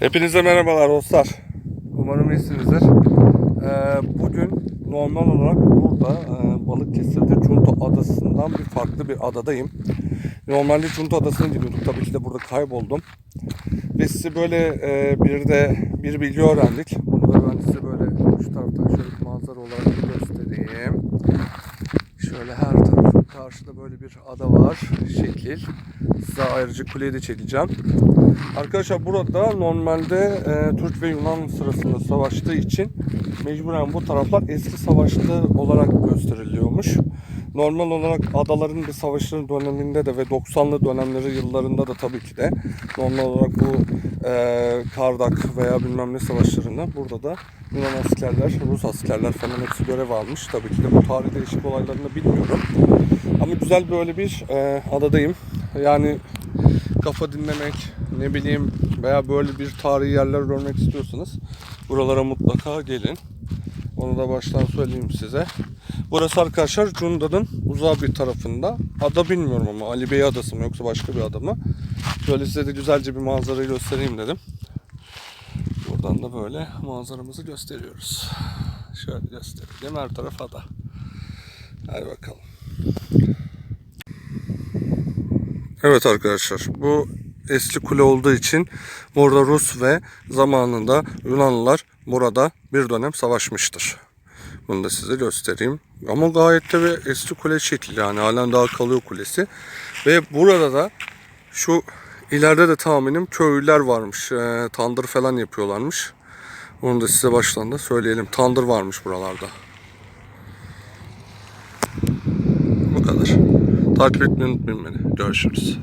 Hepinize merhabalar dostlar. Umarım iyisinizdir. Ee, bugün normal olarak burada e, Balıkesir'de Cunta Adası'ndan bir farklı bir adadayım. Normalde Cunta Adası'na gidiyorduk. Tabii ki de burada kayboldum. Ve size böyle e, bir de bir bilgi öğrendik. Bunu da ben size böyle şu taraftan şöyle manzara olarak göstereyim. Şöyle her karşıda böyle bir ada var. Şekil. Size ayrıca kuleyi de çekeceğim. Arkadaşlar burada normalde e, Türk ve Yunan sırasında savaştığı için mecburen bu taraflar eski savaşlı olarak gösteriliyormuş. Normal olarak adaların bir savaşların döneminde de ve 90'lı dönemleri yıllarında da tabii ki de normal olarak bu e, Kardak veya bilmem ne savaşlarında burada da Yunan askerler, Rus askerler falan hepsi görev almış. Tabii ki de bu tarih değişik olaylarını bilmiyorum. Ama güzel böyle bir e, adadayım. Yani kafa dinlemek, ne bileyim veya böyle bir tarihi yerler görmek istiyorsanız buralara mutlaka gelin. Onu da baştan söyleyeyim size. Burası arkadaşlar Cunda'nın uzağı bir tarafında. Ada bilmiyorum ama Ali Bey adası mı yoksa başka bir ada mı? Şöyle size de güzelce bir manzarayı göstereyim dedim. Buradan da böyle manzaramızı gösteriyoruz. Şöyle gösterelim. Her taraf ada. Hadi bakalım. Evet arkadaşlar bu eski kule olduğu için burada Rus ve zamanında Yunanlılar burada bir dönem savaşmıştır. Bunu da size göstereyim. Ama gayet de bir eski kule şekli yani halen daha kalıyor kulesi. Ve burada da şu ileride de tahminim köylüler varmış. Ee, tandır falan yapıyorlarmış. Onu da size baştan da söyleyelim. Tandır varmış buralarda. Bu kadar. Takip etmeyi unutmayın beni. Görüşürüz.